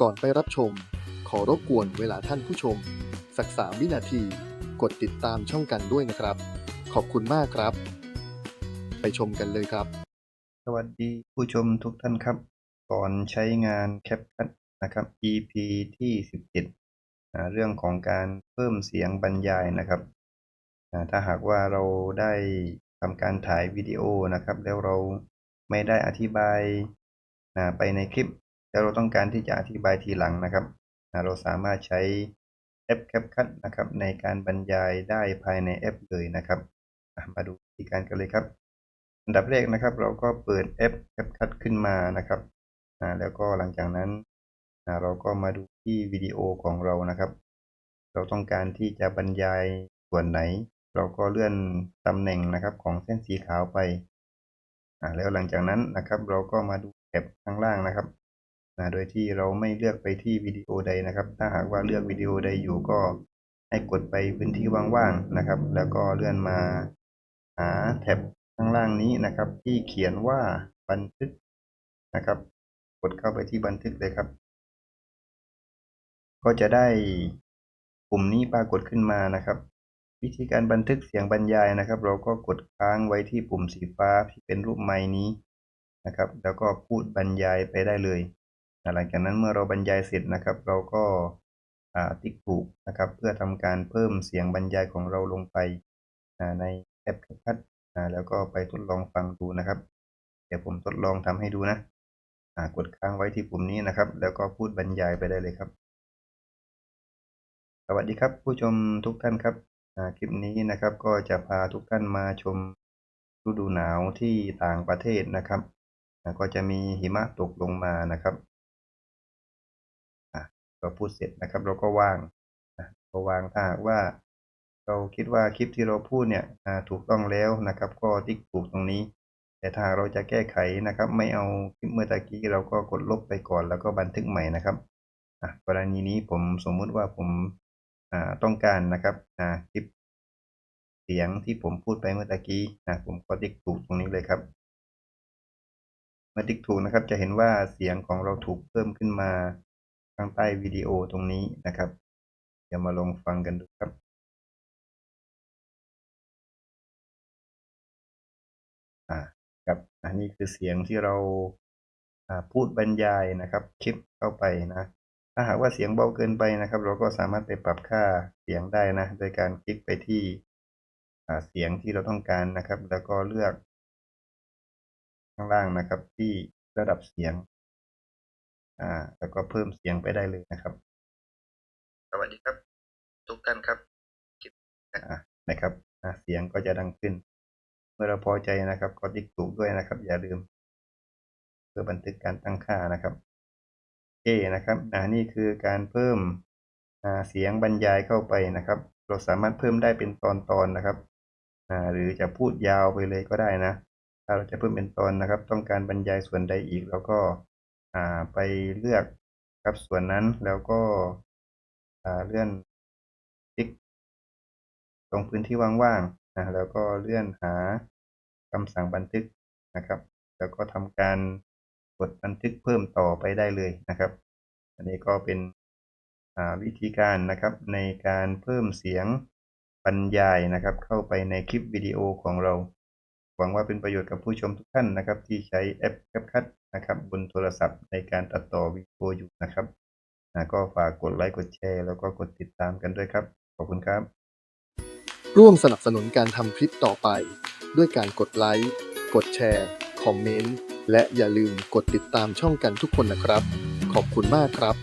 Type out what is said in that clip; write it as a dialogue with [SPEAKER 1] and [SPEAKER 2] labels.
[SPEAKER 1] ก่อนไปรับชม ขอรบกวนเวลาท่านผู้ชม สักสามวินาที กดติดตามช่องกันด้วยนะครับ ขอบคุณมากครับ ไปชมกันเลยครับ
[SPEAKER 2] สวัสดีผู้ชมทุกท่านครับ ก่อนใช้งาน CapCut นะครับ EP ที่ 17อ่าเรื่องของการเพิ่มเสียงบรรยายนะครับ ถ้าหากว่าเราได้ทำการถ่ายวิดีโอนะครับ แล้วเราไม่ได้อธิบายไปในคลิป แล้วเราต้องการที่จะอธิบายทีหลังนะครับ เราสามารถใช้แอป CapCut นะครับในการบรรยายได้ภายในแอปเลยนะครับมาดูวิธีการกันเลยครับ อันดับแรกนะครับ เราก็เปิดแอป CapCut ขึ้นมานะครับแล้วก็หลังจากนั้นเราก็มาดูที่วิดีโอของเรานะครับ เราต้องการที่จะบรรยายส่วนไหน เราก็เลื่อนตำแหน่งนะครับของเส้นสีขาวไปแล้วหลังจากนั้นนะครับ เราก็มาดูแถบข้างล่างนะครับ อ่าโดยที่เราไม่เลือกไปที่วิดีโอใดนะครับ ถ้าหากว่าเลือกวิดีโอใดอยู่ก็ให้กดไปพื้นที่ว่างๆนะครับ แล้วก็เลื่อนมาหาแท็บข้างล่างนี้นะครับ ที่เขียนว่าบันทึกนะครับ กดเข้าไปที่บันทึกเลยครับ ก็จะได้ปุ่มนี้ปรากฏขึ้นมานะครับ วิธีการบันทึกเสียงบรรยายนะครับ เราก็กดค้างไว้ที่ปุ่มสีฟ้าที่เป็นรูปไม้นี้นะครับ แล้วก็พูดบรรยายไปได้เลย หลังจากนั้นเมื่อเราบรรยายเสร็จนะครับ เราก็ติ๊กถูกนะครับ เพื่อทำการเพิ่มเสียงบรรยายของเราลงไปในแอป CapCut อ่าแล้วก็ไปทดลองฟังดูนะครับ เดี๋ยวผมทดลองทำให้ดูนะกดค้างไว้ที่ปุ่มนี้นะครับ แล้วก็พูดบรรยายไปได้เลยครับ สวัสดีครับ ผู้ชมทุกท่านครับคลิปนี้นะครับก็จะพาทุกท่านมาชมฤดูหนาวที่ต่างประเทศนะครับ ก็จะมีหิมะตกลงมานะครับ เราพูดเสร็จนะครับ เราก็วางอะพอวางถ้าหากว่า เราคิดว่าคลิปที่เราพูดเนี่ยถูกต้องแล้วนะครับ ก็ติ๊กถูกตรงนี้ แต่ถ้าเราจะแก้ไขนะครับ ไม่เอาคลิปเมื่อตะกี้เราก็กดลบไปก่อนแล้วก็บันทึกใหม่นะครับกรณีนี้ผมสมมุติว่าผมต้องการนะครับคลิปเสียงที่ผมพูดไปเมื่อตะกี้นะผมก็ติ๊กถูกตรงนี้เลยครับเมื่อติ๊กถูกนะครับ จะเห็นว่าเสียงของเราถูกเพิ่มขึ้นมา ข้างใต้วิดีโอตรงนี้นะครับเดี๋ยวมาลองฟังกันดูครับอ่าครับอันนี้คือเสียงที่เราอ่าพูดบรรยายนะครับ คลิปเข้าไปนะ ถ้าหากว่าเสียงเบาเกินไปนะครับ เราก็สามารถไปปรับค่าเสียงได้นะ โดยการคลิกไปที่อ่าเสียงที่เราต้องการนะครับ แล้วก็เลือก ข้างล่างนะครับที่ระดับเสียง อ่า แล้วก็เพิ่มเสียงไปได้เลยนะครับ สวัสดีครับ ทุกท่านครับคลิปอ่านะครับอ่าเสียงก็จะดังขึ้น เมื่อเราพอใจนะครับ ก็ติ๊กถูกด้วยนะครับ อย่าลืม เพื่อบันทึกการตั้งค่านะครับโอเคนะครับอ่านี่คือการเพิ่มอ่าเสียงบรรยายเข้าไปนะครับ เราสามารถเพิ่มได้เป็นตอนๆนะครับอ่าหรือจะพูดยาวไปเลยก็ได้นะ ถ้าเราจะเพิ่มเป็นตอนนะครับ ต้องการบรรยายส่วนใดอีกเราก็ อ่าไปเลือกครับส่วนนั้นแล้วก็อ่าเลื่อนคลิกตรงพื้นที่ว่างๆนะแล้วก็เลื่อนหาคำสั่งบันทึกนะครับ แล้วก็ทำการกดบันทึกเพิ่มต่อไปได้เลยนะครับ อันนี้ก็เป็นวิธีการนะครับในการเพิ่มเสียงบรรยายนะครับ เข้าไปในคลิปวิดีโอของเรา หวังว่าเป็นประโยชน์กับผู้ชมทุกท่านนะครับ ที่ใช้แอป CapCut นะครับ บนโทรศัพท์ในการตัดต่อวิดีโออยู่นะครับอ่าก็ฝากกดไลค์กดแชร์แล้วก็กดติดตามกันด้วยครับ ขอบคุณครับ
[SPEAKER 1] ร่วมสนับสนุนการทำคลิปต่อไป ด้วยการกดไลค์กดแชร์คอมเมนต์และอย่าลืมกดติดตามช่องกันทุกคนนะครับ ขอบคุณมากครับ